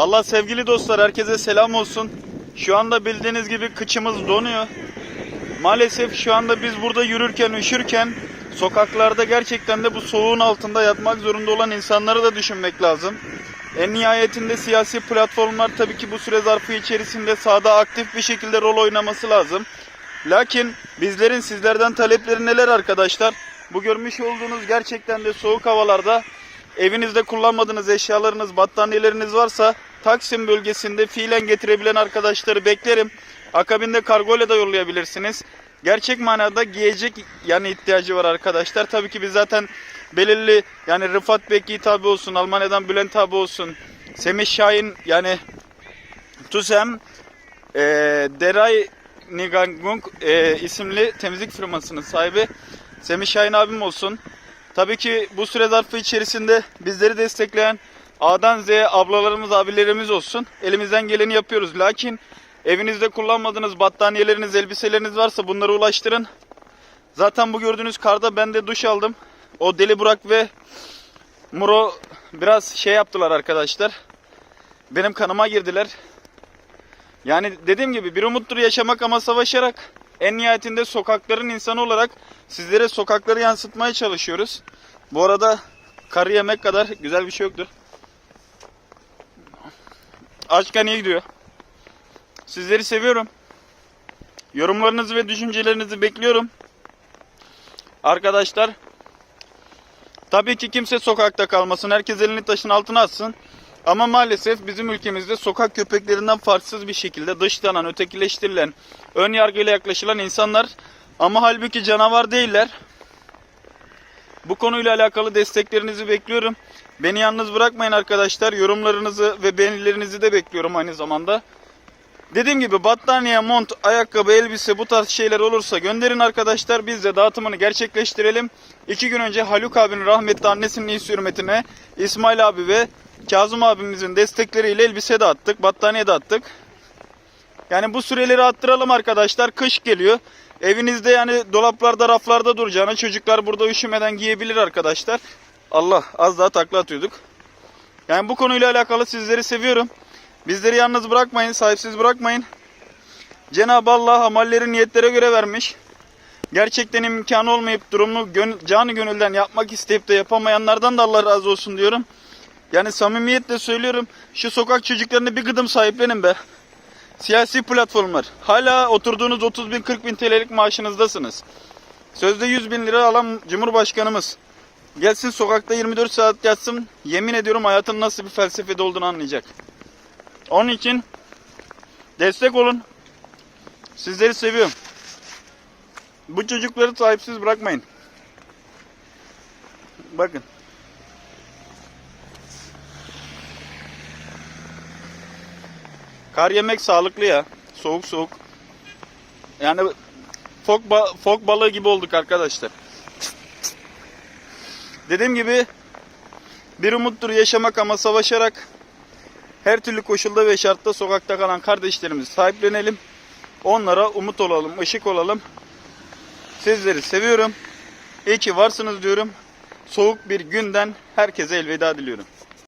Vallahi sevgili dostlar herkese selam olsun. Şu anda bildiğiniz gibi kıçımız donuyor. Maalesef şu anda biz burada yürürken, üşürken sokaklarda gerçekten de bu soğuğun altında yatmak zorunda olan insanları da düşünmek lazım. En nihayetinde siyasi platformlar tabii ki bu süre zarfı içerisinde sahada aktif bir şekilde rol oynaması lazım. Lakin bizlerin sizlerden talepleri neler arkadaşlar? Bu görmüş olduğunuz gerçekten de soğuk havalarda evinizde kullanmadığınız eşyalarınız, battaniyeleriniz varsa Taksim bölgesinde fiilen getirebilen arkadaşları beklerim. Akabinde kargoyla da yollayabilirsiniz. Gerçek manada giyecek yani ihtiyacı var arkadaşlar. Tabii ki biz zaten belirli yani Rıfat Bekki tabi olsun, Almanya'dan Bülent abi olsun, Semih Şahin yani TUSEM e, Deray Nigangung e, isimli temizlik firmasının sahibi Semih Şahin abim olsun. Tabii ki bu süre zarfı içerisinde bizleri destekleyen A'dan Z'ye ablalarımız, abilerimiz olsun. Elimizden geleni yapıyoruz. Lakin evinizde kullanmadığınız battaniyeleriniz, elbiseleriniz varsa bunları ulaştırın. Zaten bu gördüğünüz karda ben de duş aldım. O Deli Burak ve Muro biraz şey yaptılar arkadaşlar. Benim kanıma girdiler. Yani dediğim gibi bir umuttur yaşamak ama savaşarak en nihayetinde sokakların insanı olarak sizlere sokakları yansıtmaya çalışıyoruz. Bu arada karı yemek kadar güzel bir şey yoktur. Açken iyi gidiyor. Sizleri seviyorum. Yorumlarınızı ve düşüncelerinizi bekliyorum. Arkadaşlar tabii ki kimse sokakta kalmasın. Herkes elini taşın altına atsın. Ama maalesef bizim ülkemizde sokak köpeklerinden farksız bir şekilde dışlanan, ötekileştirilen, ön yargıyla yaklaşılan insanlar ama halbuki canavar değiller. Bu konuyla alakalı desteklerinizi bekliyorum. Beni yalnız bırakmayın arkadaşlar. Yorumlarınızı ve beğenilerinizi de bekliyorum aynı zamanda. Dediğim gibi battaniye, mont, ayakkabı, elbise bu tarz şeyler olursa gönderin arkadaşlar. Biz de dağıtımını gerçekleştirelim. İki gün önce Haluk abinin rahmetli annesinin iyi hürmetine İsmail abi ve Kazım abimizin destekleriyle elbise dağıttık, battaniye dağıttık. Yani bu süreleri attıralım arkadaşlar. Kış geliyor. Evinizde yani dolaplarda, raflarda duracağına çocuklar burada üşümeden giyebilir arkadaşlar. Allah az daha takla atıyorduk. Yani bu konuyla alakalı sizleri seviyorum. Bizleri yalnız bırakmayın, sahipsiz bırakmayın. Cenab-ı Allah amalleri niyetlere göre vermiş. Gerçekten imkanı olmayıp durumunu gön canı gönülden yapmak isteyip de yapamayanlardan da Allah razı olsun diyorum. Yani samimiyetle söylüyorum. Şu sokak çocuklarını bir gıdım sahiplenin be. Siyasi platformlar. Hala oturduğunuz 30 bin 40 bin TL'lik maaşınızdasınız. Sözde 100 bin lira alan Cumhurbaşkanımız. Gelsin sokakta 24 saat yatsın. Yemin ediyorum hayatın nasıl bir felsefede olduğunu anlayacak. Onun için destek olun. Sizleri seviyorum. Bu çocukları sahipsiz bırakmayın. Bakın. Kar yemek sağlıklı ya. Soğuk soğuk. Yani fok, ba- fok balığı gibi olduk arkadaşlar. Dediğim gibi bir umuttur yaşamak ama savaşarak her türlü koşulda ve şartta sokakta kalan kardeşlerimizi sahiplenelim. Onlara umut olalım, ışık olalım. Sizleri seviyorum. İyi ki varsınız diyorum. Soğuk bir günden herkese elveda diliyorum.